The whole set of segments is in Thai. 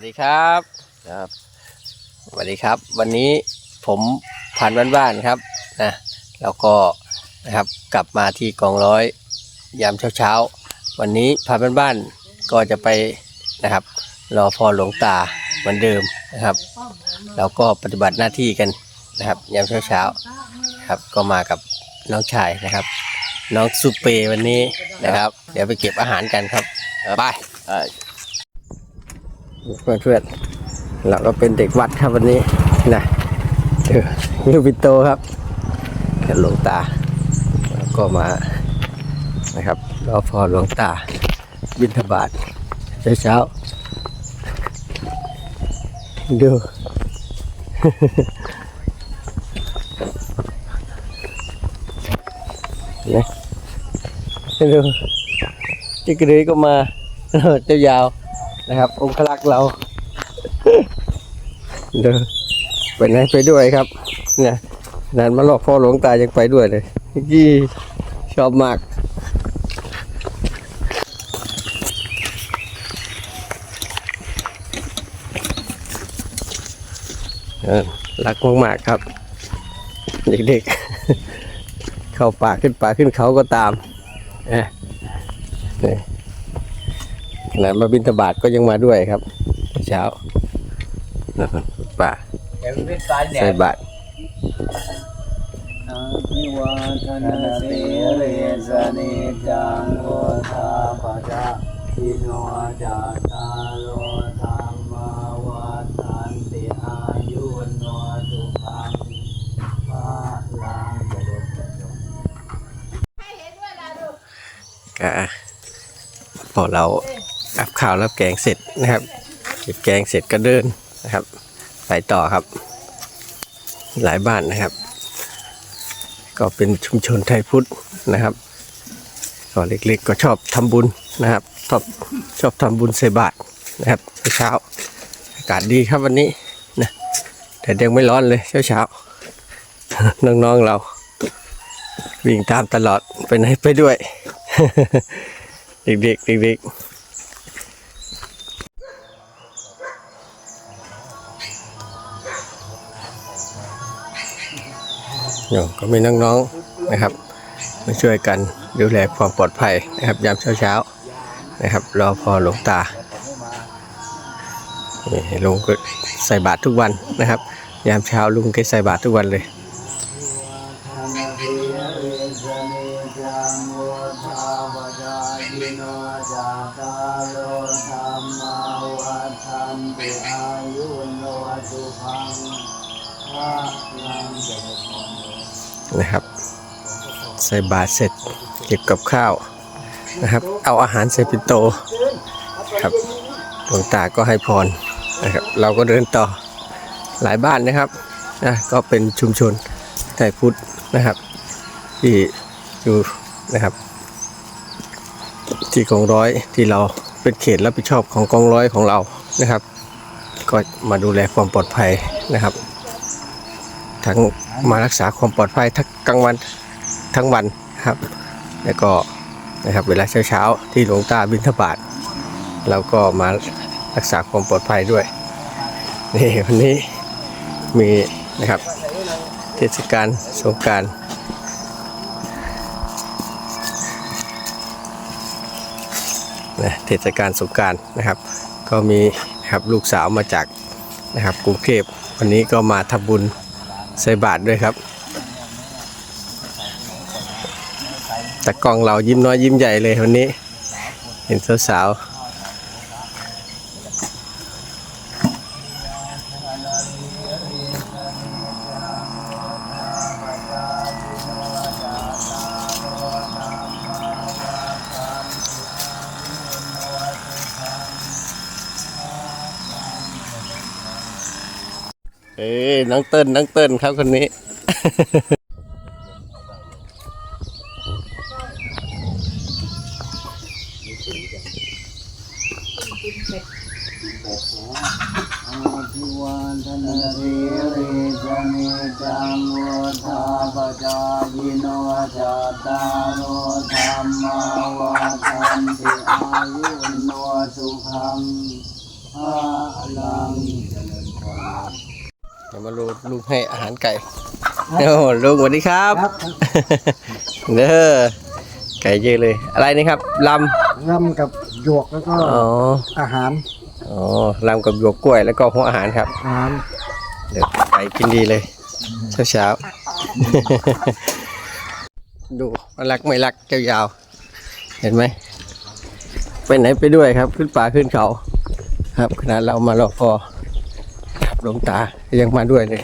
วัสดีครับครับสวัสดีครับ วันนี้ผมผ่านบ้านๆครับนะแล้วก็นะครับกลับมาที่กองร้อยยามเช้าๆ วันนี้ผ่านบ้านๆก็จะไปนะครับ รอพอหลวงตาเหมือนเดิมนะครับเราก็ปฏิบัติหน้าที่กันนะครับ ยามเช้าๆครับก็มากับน้องชายนะครับ น้องสุเปวันนี้นะครับ เดี๋ยวไปเก็บอาหารกันครับไป เพื่อนเพื่อนเราก็เป็นเด็กวัดครับวันนี้นะเออยูปิโตครับหลวงตาแล้วก็มานะครับรอพอหลวงตาบิณฑบาตเช้าเช้าๆดูนะดูจิกระดือก็มาเจ้ายาว นะครับ องคลักษ์เราเดินไปไหนไปด้วยครับ เนี่ยนานมาหลอกพ่อหลวงตายังไปด้วยเลยยี่ชอบมากรักมากๆครับ เด็กๆ เข้าป่าขึ้นป่าขึ้นเขาก็ตามเนี่ย ขนาดมาบินทบาทก็ยังมาด้วยครับเช้านะครับป่าเดี๋ยวเป็นสายแดใส่ดบาทอภิวาทนาสิริสนิจังโอทาปะจาอิโนจัตตารโอธรรมวัฏันติอายุวันโนสุขังภาลังจะเด็ดจะจงก็พอเรา อับข้าวรับแกงเสร็จนะครับ เก็บแกงเสร็จก็เดินนะครับไปต่อครับ หลายบ้านนะครับ ก็เป็นชุมชนไทยพุทธนะครับก็เล็กๆก็ชอบทำบุญนะครับชอบชอบทำบุญใส่บาตรนะครับเช้าอากาศดีครับวันนี้นะแต่ยังไม่ร้อนเลยเช้าๆน้องๆเรา วิ่งตามตลอดไปไหนไปด้วย เด็กๆเด็กๆ โยก็มีน้องๆนะครับมาช่วยกันดูแลความปลอดภัยนะครับยามเช้าๆนะครับรอพอหลวงตาลุงก็ใส่บาตรทุกวันนะครับ ยามเช้าลุงก็ใส่บาตรทุกวันเลยธนสิริสนิจังโอาปะจาอิโนารโอธรรมวัฏันาขังภาลัง นะครับ ใส่บาตรเสร็จเก็บกับข้าวนะครับ เอาอาหารใส่ปิโตครับหลวงตาก็ให้พรนะครับ เราก็เดินต่อหลายบ้านนะครับนะก็เป็นชุมชนไทยพุทธนะครับ ที่อยู่นะครับ ที่กองร้อยที่เราเป็นเขตรับผิดชอบของกองร้อยของเรานะครับ ก็มาดูแลความปลอดภัยนะครับ มารักษาความปลอดภัยทั้งกลางวันทั้งวันครับ แล้วก็นะครับเวลาเช้าๆที่หลวงตาบิณฑบาตเราก็มารักษาความปลอดภัยด้วยนี่วันนี้มีนะครับเทศกาลสงกรารนะเทศกาลสงกรารนะครับ ก็มีนะครับลูกสาวมาจากนะครับกรุงเทพวันนี้ก็มาทำบุญ ใส่บาทด้วยครับแต่กล้องเรายิ้มน้อยยิ้มใหญ่เลยวันนี้ เห็นสาวๆ เอ้ยน้องเติ้ลน้องเติ้ลครับคนนี้อา เดี๋ยวมาลูลูกให้อาหารไก่โอ้โหลูกสวัสดีครับครับ เด้อไก่เยอะเลย อะไรนี่ครับลร่ำกับหยวกแล้วก็ำอ๋ออาหารอ๋อลำกับหยวกกล้วยแล้วก็หัวอาหารครับอาหารเดี๋ยวไก่กินดีเลยเช้าเช้าๆดูว่ารักไม่รักเจ้ายาว เห็นไหมไปไหนไปด้วยครับ ขึ้นป่าขึ้นเขา ครับขนาดเรามารอพอครับ หลวงตายังมาด้วยเลย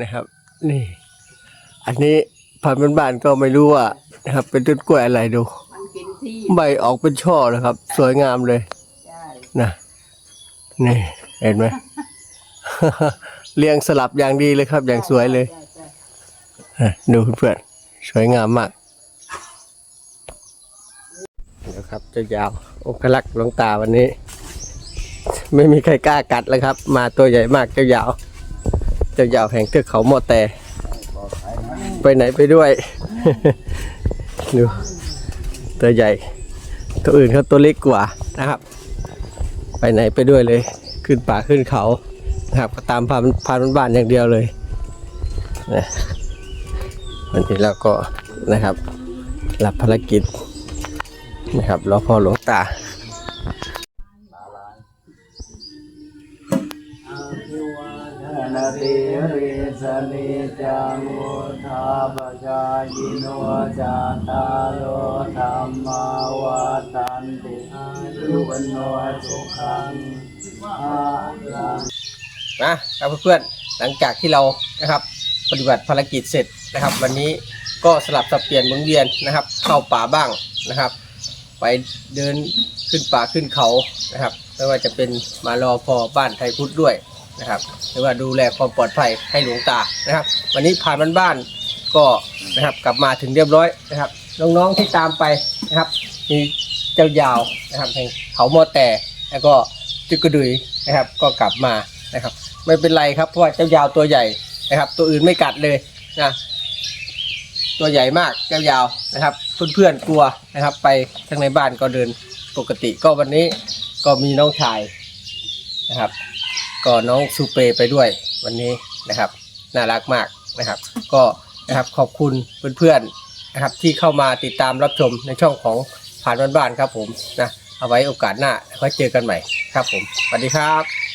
นะครับ นี่ อันนี้พันธุ์บ้านๆก็ไม่รู้ว่านะครับ เป็นต้นกล้วยอะไรดู มันกินที่ใบออกเป็นช่อเลยครับ สวยงามเลยใช่นะนี่ เห็นไหม เรียงสลับอย่างดีเลยครับ อย่างสวยเลยใช่ใช่อะดูเพื่อนๆสวยงามมากเดี๋ยวครับเจ้ายาวองคลักษ์หลวงตาวันนี้ ไม่มีใครกล้ากัดแล้วครับ มาตัวใหญ่มากเจ้ายาว เจ้ายาวแห่งเทือกเขาหมอแต่ ไปไหนไปด้วย ดูตัวใหญ่ ตัวอื่นเขาตัวเล็กกว่านะครับ ไปไหนไปด้วยเลย ขึ้นป่าขึ้นเขานะครับก็ตามพานพานบ้านอย่างเดียวเลยนะวันนี้เราก็นะครับรับภารกิจนะครับรอพ่อหลวงตา สิริสนิจังวุธาปจายโนจาตาโลธรรมาวัฏันติอายุวันโนสุขังภาลังนะครับเพื่อนๆหลังจากที่เรานะครับปฏิบัติภารกิจเสร็จนะครับ วันนี้ก็สลับสับเปลี่ยนหมุนเวียนนะครับ เข้าป่าบ้างนะครับ ไปเดินขึ้นป่าขึ้นเขานะครับไม่ว่าจะเป็นมารอพอบ้านไทยพุทธด้วย นะครับหรือว่าดูแลความปลอดภัยให้หลวงตานะครับ วันนี้ผ่านบ้านบ้านๆก็นะครับกลับมาถึงเรียบร้อยนะครับ น้องๆที่ตามไปนะครับมีเจ้ายาวนะครับแห่งเขาโมอแต่แล้วก็จุกกระดุยนะครับ ก็กลับมานะครับ ไม่เป็นไรครับเพราะว่าเจ้ายาวตัวใหญ่นะครับ ตัวอื่นไม่กัดเลยนะตัวใหญ่มากเจ้ายาวนะครับ เพื่อนๆกลัวนะครับ ไปทั้งในบ้านก็เดินปกติก็วันนี้ก็มีน้องชายนะครับ ก็น้องซูเปไปด้วยวันนี้นะครับน่ารักมากนะครับ ก็นะครับขอบคุณเพื่อนๆนะครับที่เข้ามาติดตามรับชมในช่องของผ่านบ้านๆครับผมนะเอาไว้โอกาสหน้าไว้เจอกันใหม่ครับผมสวัสดีครับ